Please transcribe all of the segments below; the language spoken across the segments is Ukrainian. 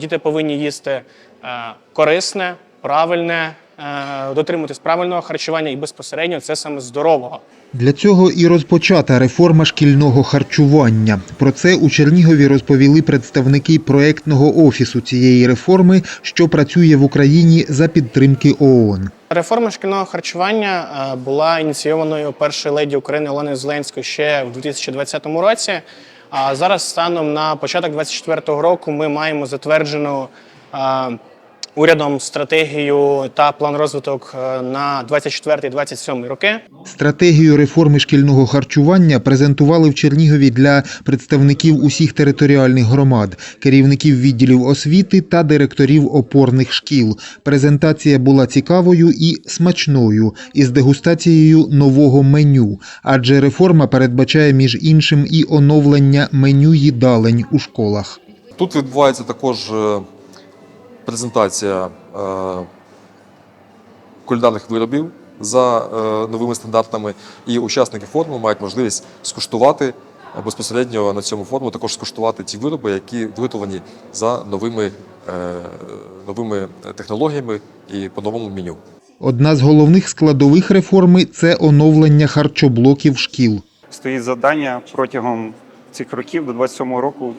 діти повинні їсти е, корисне, правильне, е, дотримуватись правильного харчування і безпосередньо це саме здорового. Для цього і розпочата реформа шкільного харчування. Про це у Чернігові розповіли представники проектного офісу цієї реформи, що працює в Україні за підтримки ООН. Реформа шкільного харчування е, була ініційованою першою леді України Оленою Зеленською ще в 2020 році. А зараз, станом на початок 2024 року, ми маємо затверджену урядом стратегію та план розвиток е, на 24-27 роки. Стратегію реформи шкільного харчування презентували в Чернігові для представників усіх територіальних громад, керівників відділів освіти та директорів опорних шкіл. Презентація була цікавою і смачною, із дегустацією нового меню, адже реформа передбачає між іншим і оновлення меню їдалень у школах. Тут відбувається також е, презентація е, кулінарних виробів за е, новими стандартами, і учасники форуму мають можливість скуштувати безпосередньо на цьому форуму, також скуштувати ті вироби, які виготовлені за новими, е, новими технологіями і по новому меню. Одна з головних складових реформи це оновлення харчоблоків шкіл. стоїть завдання протягом цих років до 27 року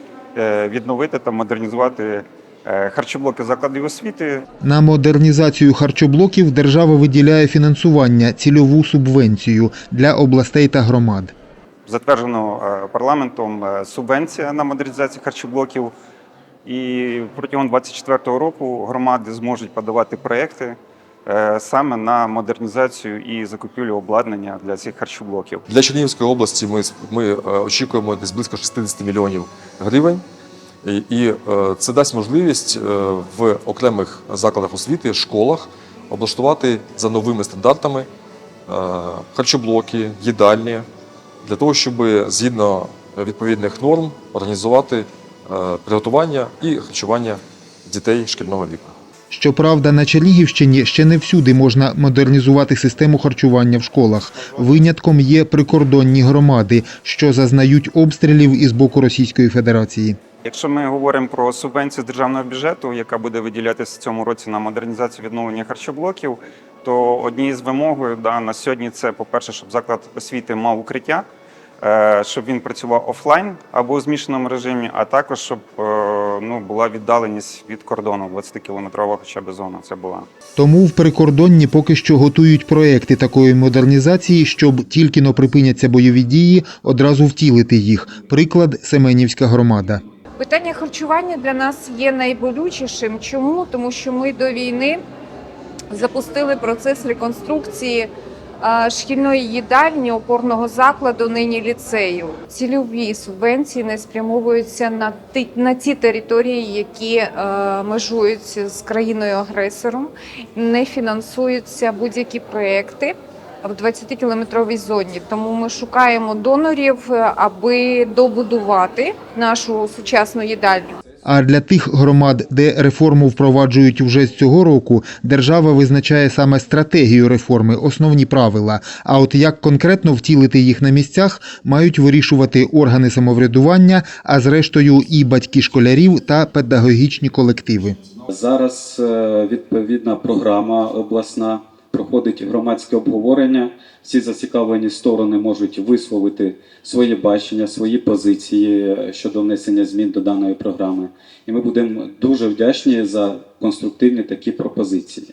відновити та модернізувати харчоблоки закладів освіти. На модернізацію харчоблоків держава виділяє фінансування, цільову субвенцію для областей та громад. Затверджено е, парламентом е, субвенція на модернізацію харчоблоків. І протягом 24 року громади зможуть подавати проекти е, саме на модернізацію і закупівлю обладнання для цих харчоблоків. Для Чернігівської області ми, ми е, очікуємо десь близько 60 мільйонів гривень. І, е, це дасть можливість е, в окремих закладах освіти, школах облаштувати за новими стандартами е, харчоблоки, їдальні, для того, щоб згідно відповідних норм організувати приготування і харчування дітей шкільного віку. Щоправда, на Чернігівщині ще не всюди можна модернізувати систему харчування в школах. Винятком є прикордонні громади, що зазнають обстрілів із боку Російської Федерації. Якщо ми говоримо про субвенцію з державного бюджету, яка буде виділятися в цьому році на модернізацію відновлення харчоблоків, то однією з вимогою да, на сьогодні це, по-перше, щоб заклад освіти мав укриття, е, щоб він працював офлайн або у змішаному режимі, а також щоб е, ну, була віддаленість від кордону, 20-кілометрова хоча б зона це була. Тому в прикордонні поки що готують проекти такої модернізації, щоб тільки но припиняться бойові дії, одразу втілити їх. Приклад Семенівська громада. Питання харчування для нас є найболючішим. Чому? Тому що ми до війни запустили процес реконструкції шкільної їдальні опорного закладу, нині ліцею. Цільові субвенції не спрямовуються на ті, на ті території, які е, межують з країною-агресором, не фінансуються будь-які проекти. В 20-кілометровій зоні, тому ми шукаємо донорів, е, аби добудувати нашу сучасну їдальню. А для тих громад, де реформу впроваджують вже з цього року, держава визначає саме стратегію реформи, основні правила. А от як конкретно втілити їх на місцях, мають вирішувати органи самоврядування, а зрештою і батьки школярів та педагогічні колективи. Зараз е, відповідна програма обласна проходить громадське обговорення. Всі зацікавлені сторони можуть висловити своє бачення, свої позиції е, щодо внесення змін до даної програми. І ми будемо дуже вдячні за конструктивні такі пропозиції.